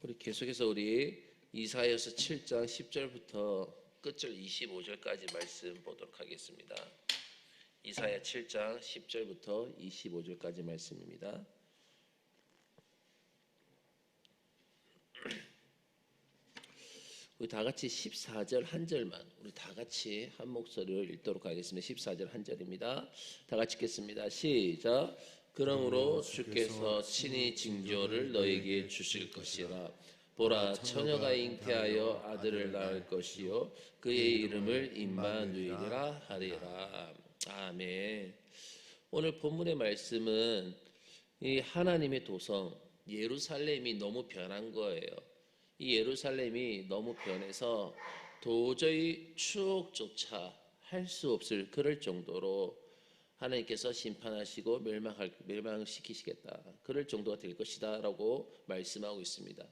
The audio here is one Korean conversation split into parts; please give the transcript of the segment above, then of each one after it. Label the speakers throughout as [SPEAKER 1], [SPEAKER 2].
[SPEAKER 1] 우리 계속해서 우리 이사야서 7장 10절부터 끝절 25절까지 말씀 보도록 하겠습니다. 이사야 7장 10절부터 25절까지 말씀입니다. 우리 다 같이 14절 한 절만 우리 다 같이 한 목소리로 읽도록 하겠습니다. 14절 한 절입니다. 다 같이 읽겠습니다. 시작. 그러므로 주께서 친히 징조를 너에게 주실 것이라. 보라 처녀가 잉태하여 아들을 낳을 것이요 그의 이름을 임마누엘이라 하리라. 아멘. 오늘 본문의 말씀은 이 하나님의 도성 예루살렘이 너무 변한 거예요. 이 예루살렘이 너무 변해서 도저히 추억조차 할 수 없을 그럴 정도로 하나님께서 심판하시고 멸망할 멸망시키시겠다. 그럴 정도가 될 것이다 라고 말씀하고 있습니다.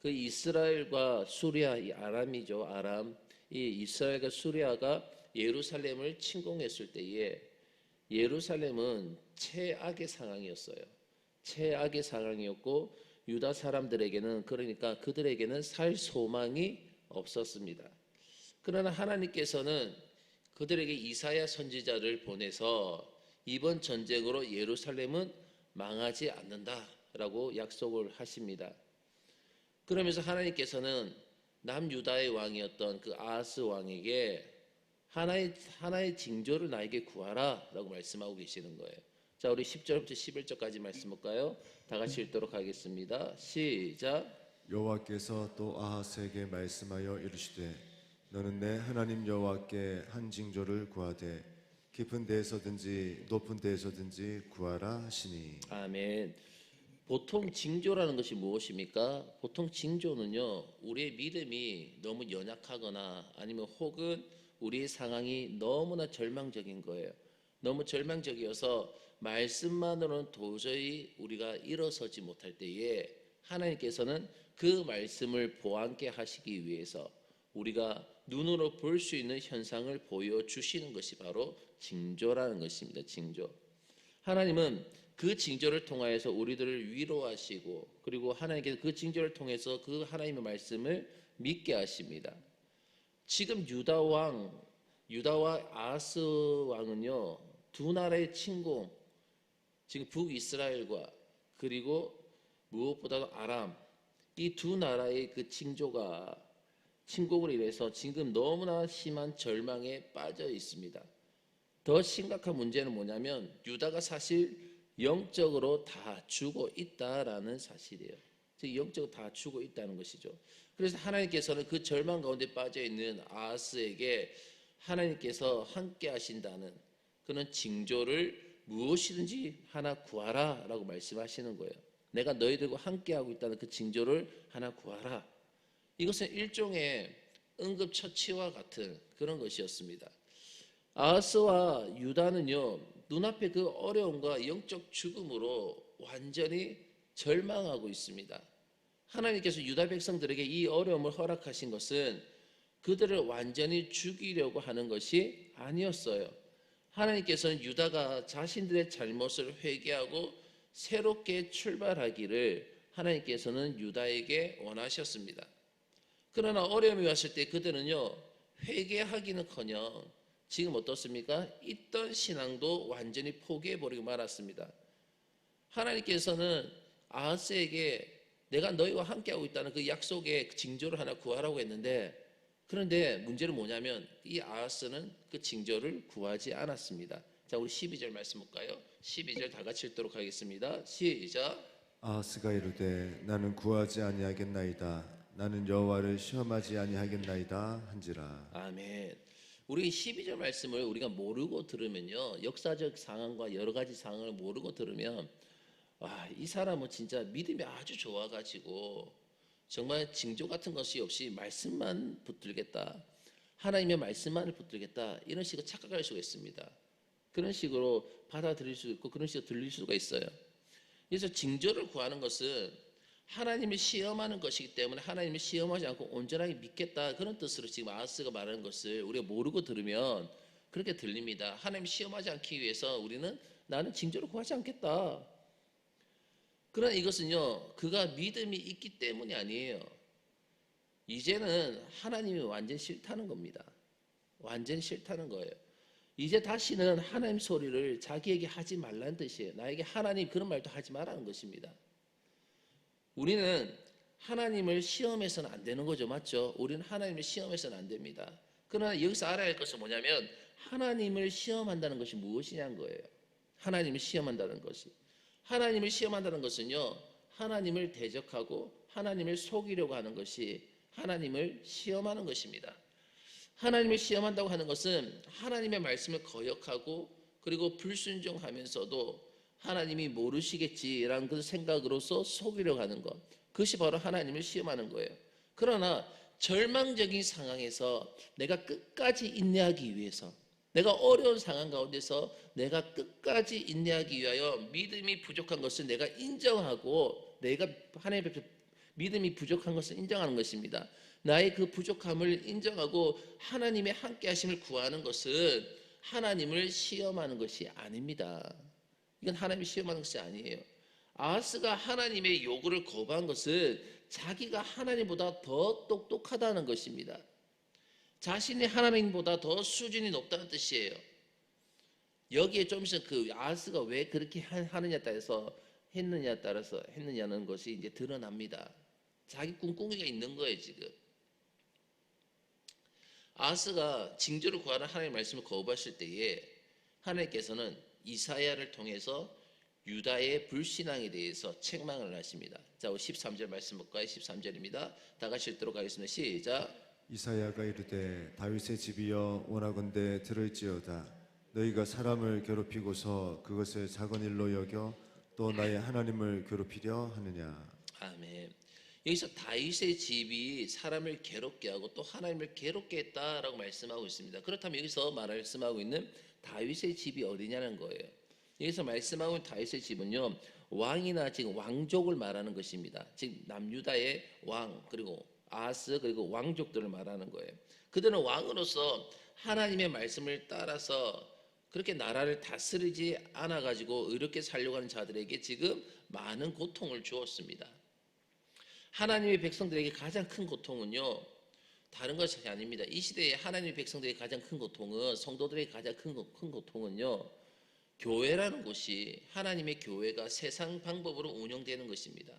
[SPEAKER 1] 그 이스라엘과 수리아 이 아람이죠. 아람. 이 이스라엘과 수리아가 예루살렘을 침공했을 때에 예루살렘은 최악의 상황이었어요. 최악의 상황이었고 유다 사람들에게는 그러니까 그들에게는 살 소망이 없었습니다. 그러나 하나님께서는 그들에게 이사야 선지자를 보내서 이번 전쟁으로 예루살렘은 망하지 않는다라고 약속을 하십니다. 그러면서 하나님께서는 남유다의 왕이었던 그 아하스 왕에게 하나의 하나의 징조를 나에게 구하라라고 말씀하고 계시는 거예요. 자, 우리 10절부터 11절까지 말씀 볼까요? 다 같이 읽도록 하겠습니다. 시작.
[SPEAKER 2] 여호와께서 또 아하스에게 말씀하여 이르시되 너는 내 하나님 여호와께 한 징조를 구하되 깊은 데에서든지 높은 데에서든지 구하라 하시니
[SPEAKER 1] 아멘. 보통 징조라는 것이 무엇입니까? 보통 징조는요, 우리의 믿음이 너무 연약하거나 아니면 혹은 우리의 상황이 너무나 절망적인 거예요. 너무 절망적이어서 말씀만으로는 도저히 우리가 일어서지 못할 때에 하나님께서는 그 말씀을 보완케 하시기 위해서 우리가 눈으로 볼 수 있는 현상을 보여주시는 것이 바로 징조라는 것입니다. 징조. 하나님은 그 징조를 통하여서 우리들을 위로하시고 그리고 하나님께서 그 징조를 통해서 그 하나님의 말씀을 믿게 하십니다. 지금 유다 왕, 유다와 아스 왕은요 두 나라의 침공, 지금 북 이스라엘과 그리고 무엇보다도 아람 이 두 나라의 그 징조가 침공으로 인해서 지금 너무나 심한 절망에 빠져 있습니다. 더 심각한 문제는 뭐냐면 유다가 사실 영적으로 다 죽어 있다라는 사실이에요. 즉 영적으로 다 죽어 있다는 것이죠. 그래서 하나님께서는 그 절망 가운데 빠져 있는 아하스에게 하나님께서 함께 하신다는 그런 징조를 무엇이든지 하나 구하라라고 말씀하시는 거예요. 내가 너희들과 함께 하고 있다는 그 징조를 하나 구하라. 이것은 일종의 응급처치와 같은 그런 것이었습니다. 아하스와 유다는요 눈앞에 그 어려움과 영적 죽음으로 완전히 절망하고 있습니다. 하나님께서 유다 백성들에게 이 어려움을 허락하신 것은 그들을 완전히 죽이려고 하는 것이 아니었어요. 하나님께서는 유다가 자신들의 잘못을 회개하고 새롭게 출발하기를 하나님께서는 유다에게 원하셨습니다. 그러나 어려움이 왔을 때 그들은요 회개하기는커녕 지금 어떻습니까? 있던 신앙도 완전히 포기해버리고 말았습니다. 하나님께서는 아하스에게 내가 너희와 함께하고 있다는 그 약속의 그 징조를 하나 구하라고 했는데 그런데 문제는 뭐냐면 이 아하스는 그 징조를 구하지 않았습니다. 자, 우리 12절 말씀 볼까요? 12절 다 같이 읽도록 하겠습니다. 시작.
[SPEAKER 2] 아하스가 이르되 나는 구하지 아니하겠나이다 나는 여호와를 시험하지 아니하겠나이다 한지라
[SPEAKER 1] 아멘. 우리 12절 말씀을 우리가 모르고 들으면요. 역사적 상황과 여러 가지 상황을 모르고 들으면 와, 이 사람은 진짜 믿음이 아주 좋아 가지고 정말 징조 같은 것이 없이 말씀만 붙들겠다. 하나님의 말씀만을 붙들겠다. 이런 식으로 착각할 수가 있습니다. 그런 식으로 받아들일 수 있고 그런 식으로 들릴 수가 있어요. 그래서 징조를 구하는 것은 하나님을 시험하는 것이기 때문에 하나님을 시험하지 않고 온전하게 믿겠다 그런 뜻으로 지금 아하스가 말하는 것을 우리가 모르고 들으면 그렇게 들립니다. 하나님 시험하지 않기 위해서 우리는 나는 징조를 구하지 않겠다. 그러나 이것은요, 그가 믿음이 있기 때문이 아니에요. 이제는 하나님이 완전 싫다는 겁니다. 완전 싫다는 거예요. 이제 다시는 하나님 소리를 자기에게 하지 말라는 뜻이에요. 나에게 하나님 그런 말도 하지 말라는 것입니다. 우리는 하나님을 시험해서는 안 되는 거죠. 맞죠? 우리는 하나님을 시험해서는 안 됩니다. 그러나 여기서 알아야 할 것은 뭐냐면 하나님을 시험한다는 것이 무엇이냐는 거예요. 하나님을 시험한다는 것이. 하나님을 시험한다는 것은요. 하나님을 대적하고 하나님을 속이려고 하는 것이 하나님을 시험하는 것입니다. 하나님을 시험한다고 하는 것은 하나님의 말씀을 거역하고 그리고 불순종하면서도 하나님이 모르시겠지라는 그 생각으로서 속이려고 하는 것. 그것이 바로 하나님을 시험하는 거예요. 그러나 절망적인 상황에서 내가 끝까지 인내하기 위해서 내가 어려운 상황 가운데서 내가 끝까지 인내하기 위하여 믿음이 부족한 것을 내가 인정하고 내가 하나님 앞에 믿음이 부족한 것을 인정하는 것입니다. 나의 그 부족함을 인정하고 하나님의 함께 하심을 구하는 것은 하나님을 시험하는 것이 아닙니다. 이건 하나님을 시험하는 것이 아니에요. 아하스가 하나님의 요구를 거부한 것은 자기가 하나님보다 더 똑똑하다는 것입니다. 자신이 하나님보다 더 수준이 높다는 뜻이에요. 여기에 좀 있으면 그 아하스가 왜 그렇게 하- 하느냐에 따라서 했느냐에 따라서 했느냐는 것이 이제 드러납니다. 자기 꿍꿍이가 있는 거예요 지금. 아하스가 징조를 구하는 하나님의 말씀을 거부하실 때에 하나님께서는 이사야를 통해서 유다의 불신앙에 대해서 책망을 하십니다. 자, 13절 말씀 볼까요? 13절입니다. 다 같이 읽도록 하겠습니다. 시작.
[SPEAKER 2] 이사야가 이르되 다윗의 집이여 원하건대 들을지어다 너희가 사람을 괴롭히고서 그것을 작은 일로 여겨 또 나의 하나님을 괴롭히려 하느냐
[SPEAKER 1] 아멘. 여기서 다윗의 집이 사람을 괴롭게 하고 또 하나님을 괴롭게 했다라고 말씀하고 있습니다. 그렇다면 여기서 말씀하고 있는 다윗의 집이 어디냐는 거예요. 여기서 말씀하고 있는 다윗의 집은요 왕이나 지금 왕족을 말하는 것입니다. 지금 남유다의 왕 그리고 아하스 그리고 왕족들을 말하는 거예요. 그들은 왕으로서 하나님의 말씀을 따라서 그렇게 나라를 다스리지 않아 가지고 이렇게 살려고 하는 자들에게 지금 많은 고통을 주었습니다. 하나님의 백성들에게 가장 큰 고통은요. 다른 것이 아닙니다. 이 시대에 하나님의 백성들에게 가장 큰 고통은 성도들에게 가장 큰, 고- 큰 고통은요. 교회라는 곳이 하나님의 교회가 세상 방법으로 운영되는 것입니다.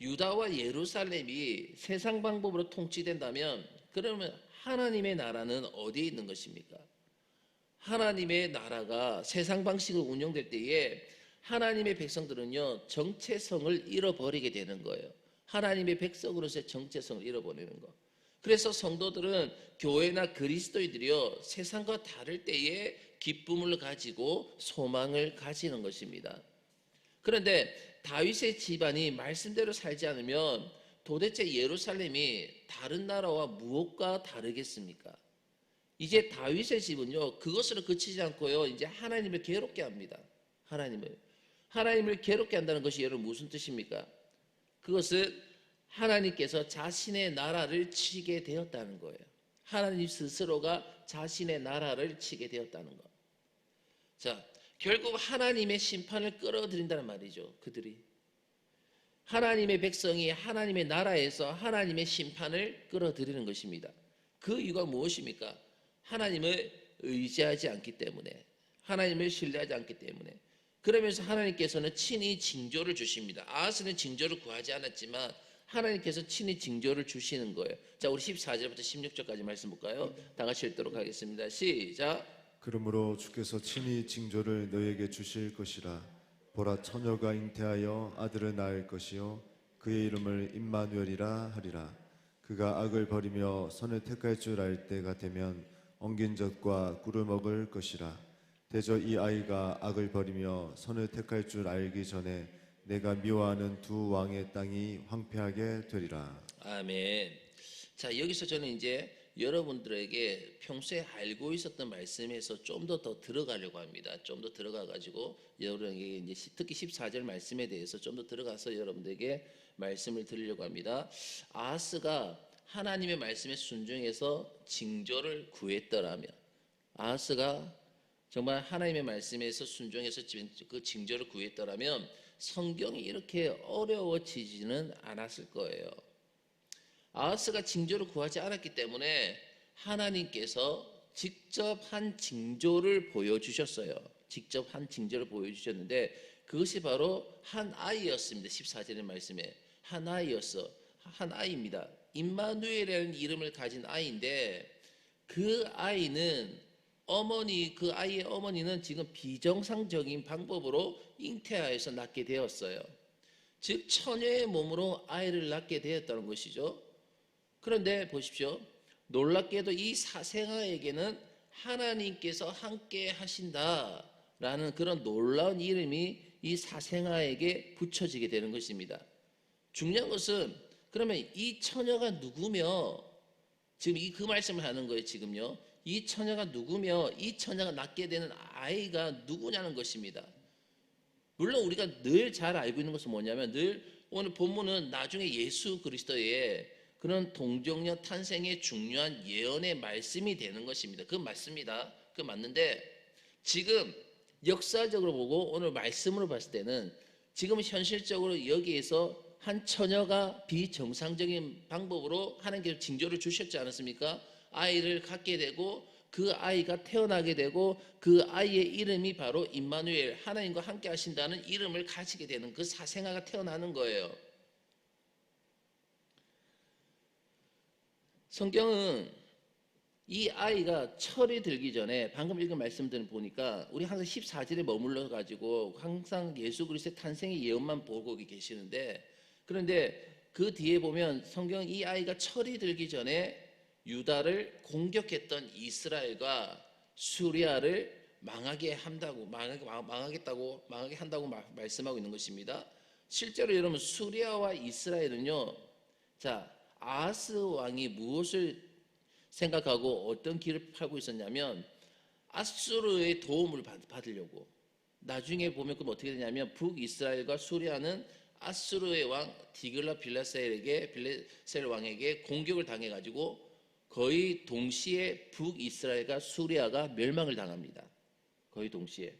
[SPEAKER 1] 유다와 예루살렘이 세상 방법으로 통치된다면 그러면 하나님의 나라는 어디에 있는 것입니까? 하나님의 나라가 세상 방식으로 운영될 때에 하나님의 백성들은요 정체성을 잃어버리게 되는 거예요. 하나님의 백성으로서의 정체성을 잃어버리는 거. 그래서 성도들은 교회나 그리스도인들이요 세상과 다를 때에 기쁨을 가지고 소망을 가지는 것입니다. 그런데 다윗의 집안이 말씀대로 살지 않으면 도대체 예루살렘이 다른 나라와 무엇과 다르겠습니까? 이제 다윗의 집은요 그것으로 그치지 않고요 이제 하나님을 괴롭게 합니다. 하나님을 하나님을 괴롭게 한다는 것이 여러분 무슨 뜻입니까? 그것은 하나님께서 자신의 나라를 치게 되었다는 거예요. 하나님 스스로가 자신의 나라를 치게 되었다는 것. 자, 결국 하나님의 심판을 끌어들인다는 말이죠. 그들이 하나님의 백성이 하나님의 나라에서 하나님의 심판을 끌어들이는 것입니다. 그 이유가 무엇입니까? 하나님을 의지하지 않기 때문에 하나님을 신뢰하지 않기 때문에 그러면서 하나님께서는 친히 징조를 주십니다. 아하스는 징조를 구하지 않았지만 하나님께서 친히 징조를 주시는 거예요. 자, 우리 14절부터 16절까지 말씀 볼까요? 다 같이 읽도록 하겠습니다. 시작.
[SPEAKER 2] 그러므로 주께서 친히 징조를 너에게 주실 것이라 보라 처녀가 잉태하여 아들을 낳을 것이요 그의 이름을 임마누엘이라 하리라 그가 악을 버리며 선을 택할 줄 알 때가 되면 엉긴 젖과 꿀을 먹을 것이라 대저 이 아이가 악을 버리며 선을 택할 줄 알기 전에 내가 미워하는 두 왕의 땅이 황폐하게 되리라
[SPEAKER 1] 아멘. 자, 여기서 저는 이제 여러분들에게 평소에 알고 있었던 말씀에서 좀 더 더 들어가려고 합니다. 좀 더 들어가 가지고 여러분에게 이제 시- 특히 14절 말씀에 대해서 좀 더 들어가서 여러분들에게 말씀을 드리려고 합니다. 아하스가 하나님의 말씀에 순종해서 징조를 구했더라면 아하스가 정말 하나님의 말씀에서 순종해서 진- 그 징조를 구했더라면 성경이 이렇게 어려워지지는 않았을 거예요. 아하스가 징조를 구하지 않았기 때문에 하나님께서 직접 한 징조를 보여주셨어요. 직접 한 징조를 보여주셨는데 그것이 바로 한 아이였습니다. 14절의 말씀에 한 아이였어. 한 아이입니다. 임마누엘이라는 이름을 가진 아이인데 그 아이는 어머니 그 아이의 어머니는 지금 비정상적인 방법으로 잉태하여서 낳게 되었어요. 즉 처녀의 몸으로 아이를 낳게 되었다는 것이죠. 그런데 보십시오. 놀랍게도 이 사생아에게는 하나님께서 함께 하신다라는 그런 놀라운 이름이 이 사생아에게 붙여지게 되는 것입니다. 중요한 것은 그러면 이 처녀가 누구며 지금 이 그 말씀을 하는 거예요, 지금요. 이 처녀가 누구며 이 처녀가 낳게 되는 아이가 누구냐는 것입니다. 물론 우리가 늘 잘 알고 있는 것은 뭐냐면 늘 오늘 본문은 나중에 예수 그리스도의 그런 동정녀 탄생의 중요한 예언의 말씀이 되는 것입니다. 그건 맞습니다. 그건 맞는데 지금 역사적으로 보고 오늘 말씀으로 봤을 때는 지금 현실적으로 여기에서 한 처녀가 비정상적인 방법으로 하나님께서 징조를 주셨지 않았습니까? 아이를 갖게 되고 그 아이가 태어나게 되고 그 아이의 이름이 바로 임마누엘 하나님과 함께 하신다는 이름을 가지게 되는 그 사생아가 태어나는 거예요. 성경은 이 아이가 철이 들기 전에 방금 읽은 말씀들을 보니까 우리 항상 14절에 머물러 가지고 항상 예수 그리스도의 탄생의 예언만 보고 계시는데 그런데 그 뒤에 보면 성경 이 아이가 철이 들기 전에 유다를 공격했던 이스라엘과 수리아를 망하게 한다고 망하겠다고 망하게 한다고 마- 말씀하고 있는 것입니다. 실제로 여러분 수리아와 이스라엘은요. 자 아하스 왕이 무엇을 생각하고 어떤 길을 펴고 있었냐면 아수르의 도움을 받- 받으려고 나중에 보면 그럼 어떻게 되냐면 북이스라엘과 수리아는 아수르의 왕 디글라 빌라셀에게 빌레셀 왕에게 공격을 당해 가지고 거의 동시에 북이스라엘과 수리아가 멸망을 당합니다. 거의 동시에.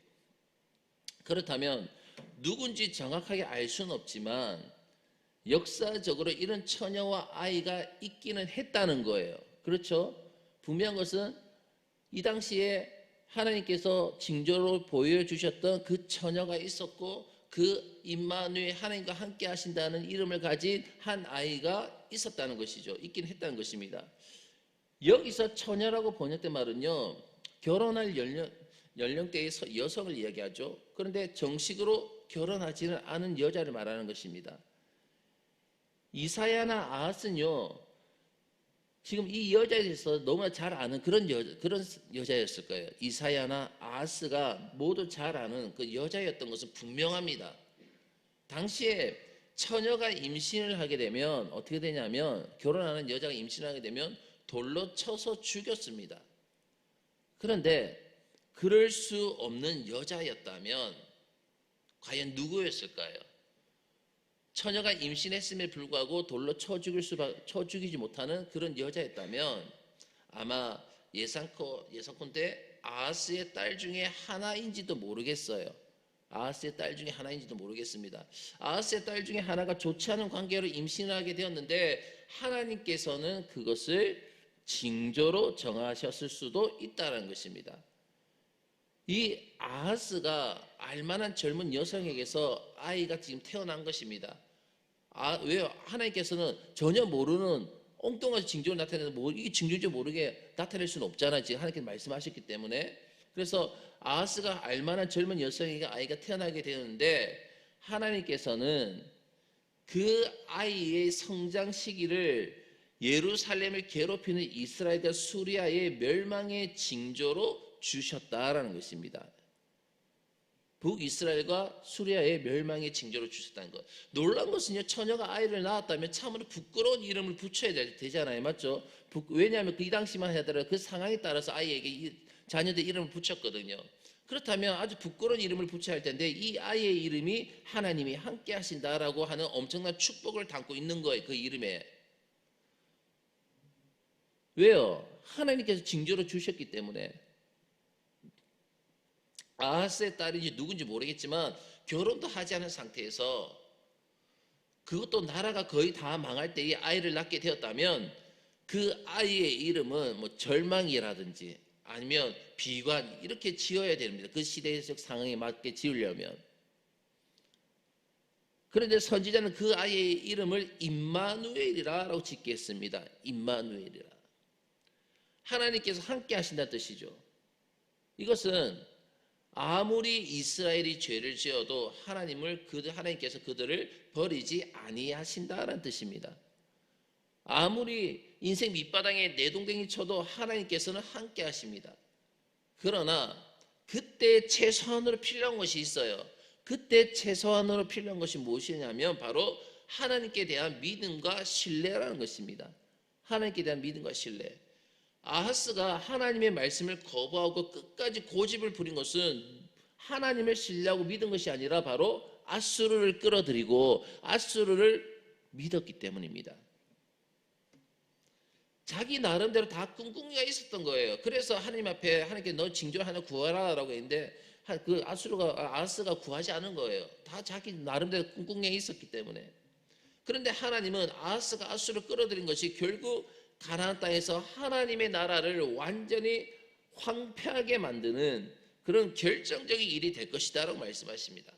[SPEAKER 1] 그렇다면 누군지 정확하게 알 수는 없지만 역사적으로 이런 처녀와 아이가 있기는 했다는 거예요. 그렇죠? 분명한 것은 이 당시에 하나님께서 징조로 보여주셨던 그 처녀가 있었고 그 임마누엘 하나님과 함께 하신다는 이름을 가진 한 아이가 있었다는 것이죠. 있긴 했다는 것입니다. 여기서 처녀라고 번역된 말은요. 결혼할 연령, 연령대의 서- 여성을 이야기하죠. 그런데 정식으로 결혼하지는 않은 여자를 말하는 것입니다. 이사야나 아하스는요. 지금 이 여자에 대해서 너무나 잘 아는 그런 여 그런 여자였을 거예요. 이사야나 아하스가 모두 잘 아는 그 여자였던 것은 분명합니다. 당시에 처녀가 임신을 하게 되면 어떻게 되냐면 결혼하는 여자가 임신하게 되면 돌로 쳐서 죽였습니다. 그런데 그럴 수 없는 여자였다면 과연 누구였을까요? 처녀가 임신했음에 불구하고 돌로 쳐 죽일 수, 쳐 죽이지 못하는 그런 여자였다면 아마 예상코, 예상컨대 아하스의 딸 중에 하나인지도 모르겠어요. 아하스의 딸 중에 하나인지도 모르겠습니다. 아하스의 딸 중에 하나가 좋지 않은 관계로 임신하게 되었는데 하나님께서는 그것을 징조로 정하셨을 수도 있다는 것입니다. 이 아하스가 알만한 젊은 여성에게서 아이가 지금 태어난 것입니다. 아, 왜요? 하나님께서는 전혀 모르는 엉뚱한 징조를 나타내서 뭐, 이게 징조인지 모르게 나타낼 수는 없잖아요. 지금 하나님께서 말씀하셨기 때문에. 그래서 아하스가 알만한 젊은 여성에게 아이가 태어나게 되는데 하나님께서는 그 아이의 성장 시기를 예루살렘을 괴롭히는 이스라엘과 수리아의 멸망의 징조로 주셨다라는 것입니다. 북이스라엘과 수리아의 멸망의 징조로 주셨다는 것. 놀란 것은요, 처녀가 아이를 낳았다면 참으로 부끄러운 이름을 붙여야 되- 되잖아요. 맞죠? 부- 왜냐하면 그 이 당시만 하더라도 그 상황에 따라서 아이에게 이 자녀들 이름을 붙였거든요. 그렇다면 아주 부끄러운 이름을 붙여야 할 텐데 이 아이의 이름이 하나님이 함께 하신다라고 하는 엄청난 축복을 담고 있는 거예요. 그 이름에. 왜요? 하나님께서 징조로 주셨기 때문에. 아하스의 딸인지 누군지 모르겠지만 결혼도 하지 않은 상태에서 그것도 나라가 거의 다 망할 때에 아이를 낳게 되었다면 그 아이의 이름은 뭐 절망이라든지 아니면 비관 이렇게 지어야 됩니다. 그 시대적 상황에 맞게 지으려면. 그런데 선지자는 그 아이의 이름을 임마누엘이라고 짓겠습니다. 임마누엘이라. 하나님께서 함께 하신다는 뜻이죠. 이것은 아무리 이스라엘이 죄를 지어도 하나님을 그 하나님께서 그들을 버리지 아니하신다라는 뜻입니다. 아무리 인생 밑바닥에 내동댕이 쳐도 하나님께서는 함께 하십니다. 그러나 그때 최소한으로 필요한 것이 있어요. 그때 최소한으로 필요한 것이 무엇이냐면 바로 하나님께 대한 믿음과 신뢰라는 것입니다. 하나님께 대한 믿음과 신뢰. 아하스가 하나님의 말씀을 거부하고 끝까지 고집을 부린 것은 하나님을 신뢰하고 믿은 것이 아니라 바로 아수르를 끌어들이고 아수르를 믿었기 때문입니다. 자기 나름대로 다 꿍꿍이가 있었던 거예요. 그래서 하나님 앞에 하나님께 너 징조 하나 구하라라고 했는데 하- 그 아수르가 아하스가 구하지 않은 거예요. 다 자기 나름대로 꿍꿍이가 있었기 때문에. 그런데 하나님은 아하스가 아수르를 끌어들인 것이 결국 가나안 땅에서 하나님의 나라를 완전히 황폐하게 만드는 그런 결정적인 일이 될 것이다라고 말씀하십니다.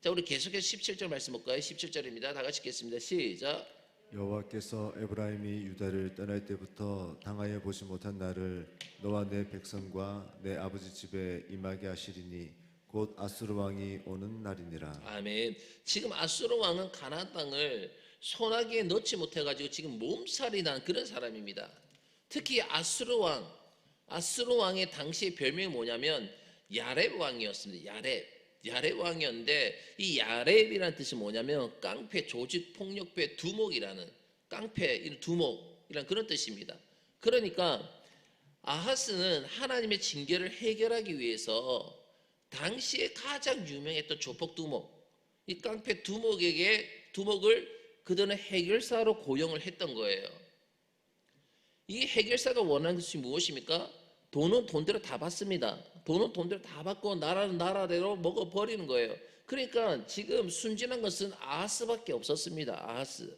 [SPEAKER 1] 자, 우리 계속해서 17절 말씀 볼까요? 17절입니다. 다 같이 읽겠습니다. 시작.
[SPEAKER 2] 여호와께서 에브라임이 유다를 떠날 때부터 당하여 보지 못한 나를 너와 내 백성과 내 아버지 집에 임하게 하시리니 곧 아수르 왕이 오는 날이니라.
[SPEAKER 1] 아멘. 지금 아수르 왕은 가나안 땅을 소나기에 넣지 못해 가지고 지금 몸살이 난 그런 사람입니다. 특히 아수르 왕, 아수르 왕의 당시 별명이 뭐냐면 야렙 왕이었습니다. 야렙. 야렙 왕이었는데 이 야렙이라는 뜻이 뭐냐면 깡패, 조직 폭력배 두목이라는 깡패, 이 두목이라는 그런 뜻입니다. 그러니까 아하스는 하나님의 징계를 해결하기 위해서 당시에 가장 유명했던 조폭 두목, 이 깡패 두목에게 두목을 그들은 해결사로 고용을 했던 거예요. 이 해결사가 원하는 것이 무엇입니까? 돈은 돈대로 다 받습니다. 돈은 돈대로 다 받고 나라는 나라대로 먹어 버리는 거예요. 그러니까 지금 순진한 것은 아하스밖에 없었습니다. 아하스.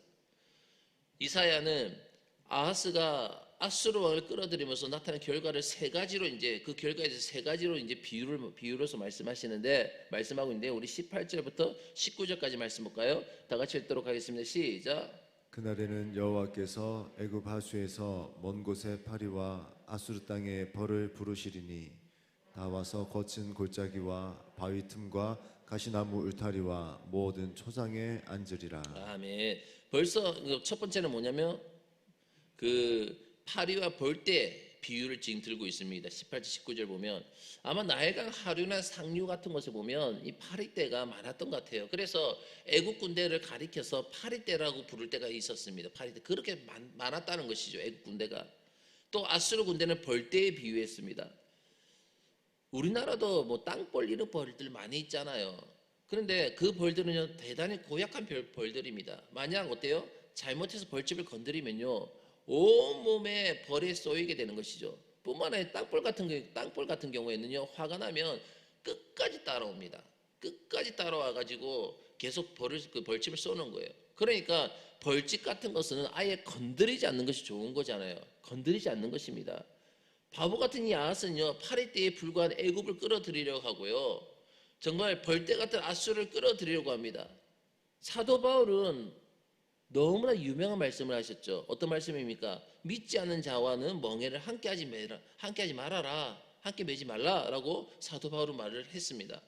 [SPEAKER 1] 이사야는 아하스가 아수르 왕을 끌어들이면서 나타난 결과를 세 가지로 이제 그 결과에 대해서 세 가지로 이제 비유를 비유로서 말씀하시는데 말씀하고 있는데 우리 18절부터 19절까지 말씀 볼까요? 다 같이 읽도록 하겠습니다. 시작.
[SPEAKER 2] 그날에는 여호와께서 애굽 하수에서 먼 곳에 파리와 아수르 땅에 벌을 부르시리니 다 와서 거친 골짜기와 바위 틈과 가시나무 울타리와 모든 초장에 앉으리라.
[SPEAKER 1] 아멘. 벌써 그첫 번째는 뭐냐면 그 파리와 벌떼 비유를 지금 들고 있습니다. 18절 19절 보면 아마 나일강 하류나 상류 같은 것을 보면 이 파리떼가 많았던 것 같아요. 그래서 애국 군대를 가리켜서 파리떼라고 부를 때가 있었습니다. 파리떼 그렇게 많, 많았다는 것이죠. 애국 군대가 또 아수르 군대는 벌떼에 비유했습니다. 우리나라도 뭐 땅벌 이런 벌들 많이 있잖아요. 그런데 그 벌들은요 대단히 고약한 벌, 벌들입니다. 만약 어때요? 잘못해서 벌집을 건드리면요 온 몸에 벌에 쏘이게 되는 것이죠. 뿐만 아니라 땅벌 같은 땅벌 같은 경우에는요 화가 나면 끝까지 따라옵니다. 끝까지 따라와 가지고 계속 벌을 그 벌집을 쏘는 거예요. 그러니까 벌집 같은 것은 아예 건드리지 않는 것이 좋은 거잖아요. 건드리지 않는 것입니다. 바보 같은 이 아하스는요 파리떼에 불과한 애굽을 끌어들이려고 하고요 정말 벌떼 같은 아수를 끌어들이려고 합니다 사도 바울은 너무나 유명한 말씀을 하셨죠 어떤 말씀입니까 믿지 않는 자와는 멍해를 함께 하지 말라 함께 하지 말아라 함께 매지 말라라고 사도 바울은 말을 했습니다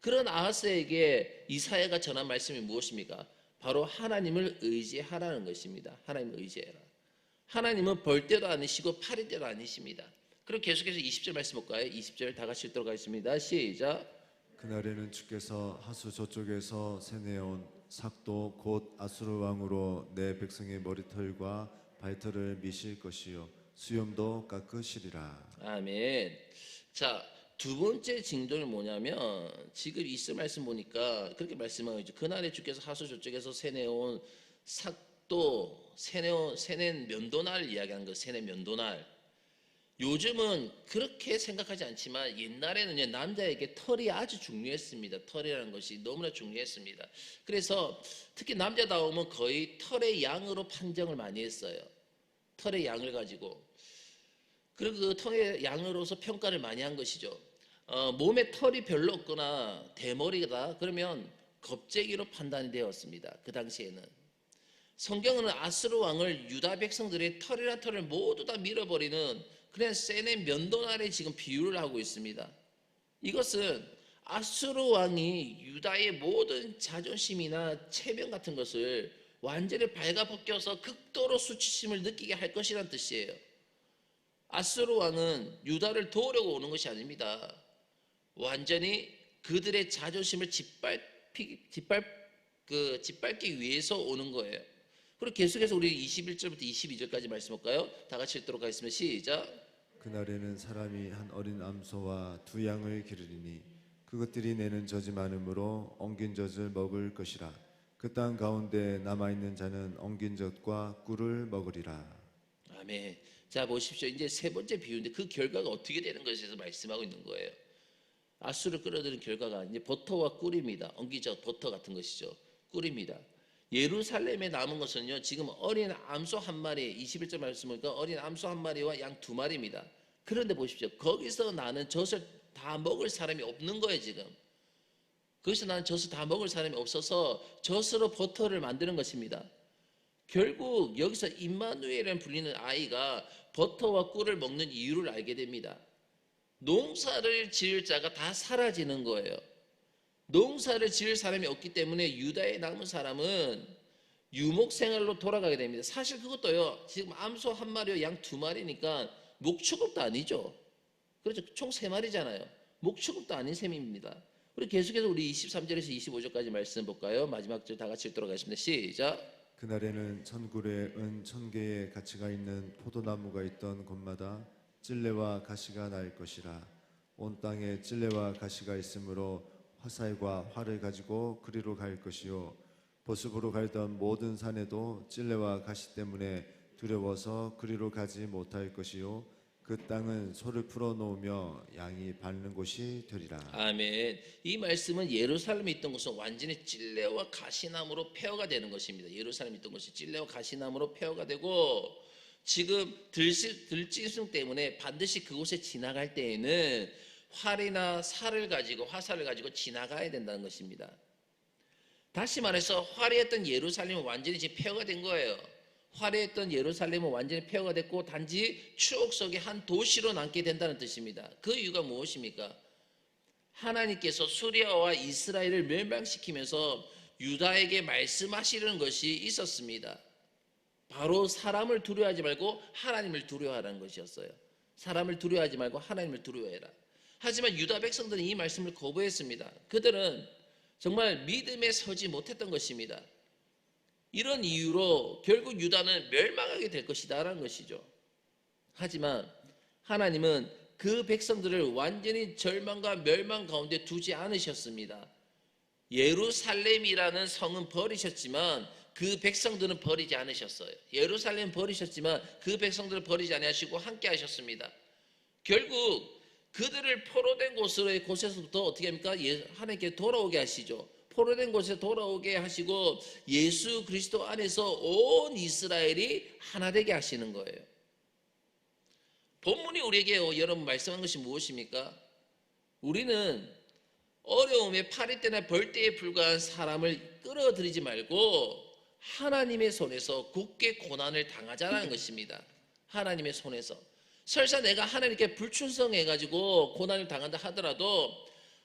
[SPEAKER 1] 그런 아하스에게 이사야가 전한 말씀이 무엇입니까 바로 하나님을 의지하라는 것입니다 하나님을 의지해라 하나님은 벌대도 아니시고 파리대도 아니십니다. 그리고 계속해서 20절 말씀 볼까요? 20절 다 같이 읽도록 하겠습니다. 시작.
[SPEAKER 2] 그날에는 주께서 하수 저쪽에서 세내온 삭도 곧 아수르 왕으로 내 백성의 머리털과 발털을 미실 것이요 수염도 깎으시리라.
[SPEAKER 1] 아멘. 자, 두 번째 징조는 뭐냐면 지금 이스 말씀 보니까 그렇게 말씀하고 있죠. 그날에 주께서 하수 저쪽에서 세내온 삭도 세내온 세낸 면도날 이야기하는 거 세낸 면도날. 요즘은 그렇게 생각하지 않지만 옛날에는요 남자에게 털이 아주 중요했습니다. 털이라는 것이 너무나 중요했습니다. 그래서 특히 남자다우면 거의 털의 양으로 판정을 많이 했어요. 털의 양을 가지고 그리고 그 털의 양으로서 평가를 많이 한 것이죠. 어, 몸에 털이 별로 없거나 대머리다 그러면 겁재기로 판단이 되었습니다. 그 당시에는 성경은 아스루 왕을 유다 백성들의 털이나 털을 모두 다 밀어버리는 그냥 세네 면도날에 지금 비유를 하고 있습니다. 이것은 아스루 왕이 유다의 모든 자존심이나 체면 같은 것을 완전히 발가벗겨서 극도로 수치심을 느끼게 할 것이란 뜻이에요. 아스루 왕은 유다를 도우려고 오는 것이 아닙니다. 완전히 그들의 자존심을 짓밟히, 짓밟, 그, 짓밟기 위해서 오는 거예요. 그리고 계속해서 우리 21절부터 22절까지 말씀 볼까요? 다 같이 읽도록 하겠습니다. 시작.
[SPEAKER 2] 그날에는 사람이 한 어린 암소와 두 양을 기르리니 그것들이 내는 젖이 많으므로 엉긴 젖을 먹을 것이라 그 땅 가운데 남아 있는 자는 엉긴 젖과 꿀을 먹으리라
[SPEAKER 1] 아멘. 자 보십시오. 이제 세 번째 비유인데 그 결과가 어떻게 되는 것에 대해서 말씀하고 있는 거예요. 아수를 끌어들인 결과가 이제 버터와 꿀입니다. 엉기적 버터 같은 것이죠. 꿀입니다. 예루살렘에 남은 것은요. 지금 어린 암소 한 마리, 21절 말씀 보니까 어린 암소 한 마리와 양 두 마리입니다. 그런데 보십시오. 거기서 나는 젖을 다 먹을 사람이 없는 거예요, 지금. 거기서 나는 젖을 다 먹을 사람이 없어서 젖으로 버터를 만드는 것입니다. 결국 여기서 임마누엘이라는 불리는 아이가 버터와 꿀을 먹는 이유를 알게 됩니다. 농사를 지을 자가 다 사라지는 거예요. 농사를 지을 사람이 없기 때문에 유다에 남은 사람은 유목 생활로 돌아가게 됩니다. 사실 그것도요. 지금 암소 한 마리와 양 두 마리니까 목축업도 아니죠. 그렇죠. 총 세 마리잖아요. 목축업도 아닌 셈입니다. 우리 계속해서 우리 23절에서 25절까지 말씀 볼까요? 마지막 절 다 같이 읽도록 하겠습니다. 시작.
[SPEAKER 2] 그날에는 천굴에 은 천 개의 가치가 있는 포도나무가 있던 곳마다 찔레와 가시가 날 것이라 온 땅에 찔레와 가시가 있으므로 화살과 활을 가지고 그리로 갈 것이요 보습으로 갈던 모든 산에도 찔레와 가시 때문에 두려워서 그리로 가지 못할 것이요 그 땅은 소를 풀어 놓으며 양이 밟는 곳이 되리라
[SPEAKER 1] 아멘. 이 말씀은 예루살렘에 있던 것은 완전히 찔레와 가시나무로 폐허가 되는 것입니다. 예루살렘에 있던 것이 찔레와 가시나무로 폐허가 되고 지금 들짐승 때문에 반드시 그곳에 지나갈 때에는 활이나 살을 가지고 화살을 가지고 지나가야 된다는 것입니다. 다시 말해서 화려했던 예루살렘은 완전히 지금 폐허가 된 거예요. 화려했던 예루살렘은 완전히 폐허가 됐고 단지 추억 속의 한 도시로 남게 된다는 뜻입니다. 그 이유가 무엇입니까? 하나님께서 수리아와 이스라엘을 멸망시키면서 유다에게 말씀하시려는 것이 있었습니다. 바로 사람을 두려워하지 말고 하나님을 두려워하라는 것이었어요. 사람을 두려워하지 말고 하나님을 두려워해라. 하지만 유다 백성들은 이 말씀을 거부했습니다. 그들은 정말 믿음에 서지 못했던 것입니다. 이런 이유로 결국 유다는 멸망하게 될 것이다라는 것이죠. 하지만 하나님은 그 백성들을 완전히 절망과 멸망 가운데 두지 않으셨습니다. 예루살렘이라는 성은 버리셨지만 그 백성들은 버리지 않으셨어요. 예루살렘 버리셨지만 그 백성들을 버리지 아니하시고 함께 하셨습니다. 결국 그들을 포로된 곳으로의 곳에서부터 어떻게 합니까? 예, 하나님께 돌아오게 하시죠. 포로된 곳에 돌아오게 하시고 예수 그리스도 안에서 온 이스라엘이 하나 되게 하시는 거예요. 본문이 우리에게 여러분 말씀한 것이 무엇입니까? 우리는 어려움에 파리 때나 벌떼에 불과한 사람을 끌어들이지 말고 하나님의 손에서 굳게 고난을 당하자는 것입니다. 하나님의 손에서. 설사 내가 하나님께 불충성해가지고 고난을 당한다 하더라도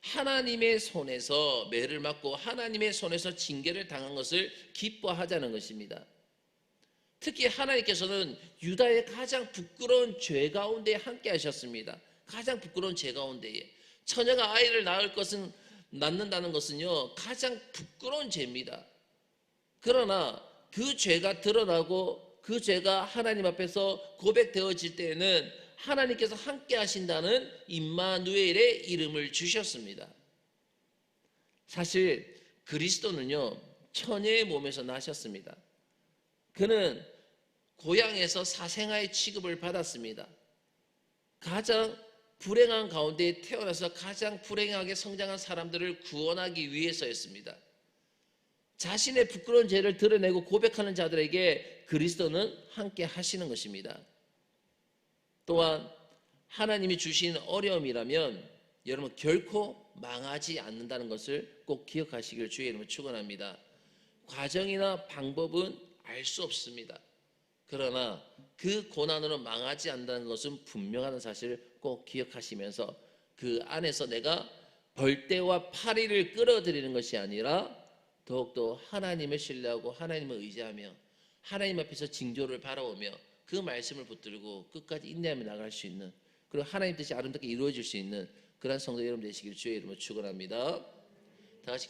[SPEAKER 1] 하나님의 손에서 매를 맞고 하나님의 손에서 징계를 당한 것을 기뻐하자는 것입니다. 특히 하나님께서는 유다의 가장 부끄러운 죄 가운데 함께 하셨습니다. 가장 부끄러운 죄 가운데에 처녀가 아이를 낳을 것은 낳는다는 것은요 가장 부끄러운 죄입니다. 그러나 그 죄가 드러나고 그 죄가 하나님 앞에서 고백되어질 때에는 하나님께서 함께 하신다는 임마누엘의 이름을 주셨습니다. 사실 그리스도는요 처녀의 몸에서 나셨습니다. 그는 고향에서 사생아의 취급을 받았습니다. 가장 불행한 가운데 태어나서 가장 불행하게 성장한 사람들을 구원하기 위해서였습니다. 자신의 부끄러운 죄를 드러내고 고백하는 자들에게 그리스도는 함께 하시는 것입니다. 또한 하나님이 주신 어려움이라면 여러분 결코 망하지 않는다는 것을 꼭 기억하시길 주의 이름으로 축원합니다. 과정이나 방법은 알 수 없습니다. 그러나 그 고난으로 망하지 않는다는 것은 분명하다는 사실을 꼭 기억하시면서 그 안에서 내가 벌떼와 파리를 끌어들이는 것이 아니라 더욱더 하나님을 신뢰하고 하나님을 의지하며 하나님 앞에서 징조를 바라오며 그 말씀을 붙들고 끝까지 인내하며 나갈 수 있는 그리고 하나님 뜻이 아름답게 이루어질 수 있는 그러한 성도 여러분 되시길 주의 이름으로 축원합니다. 다 같이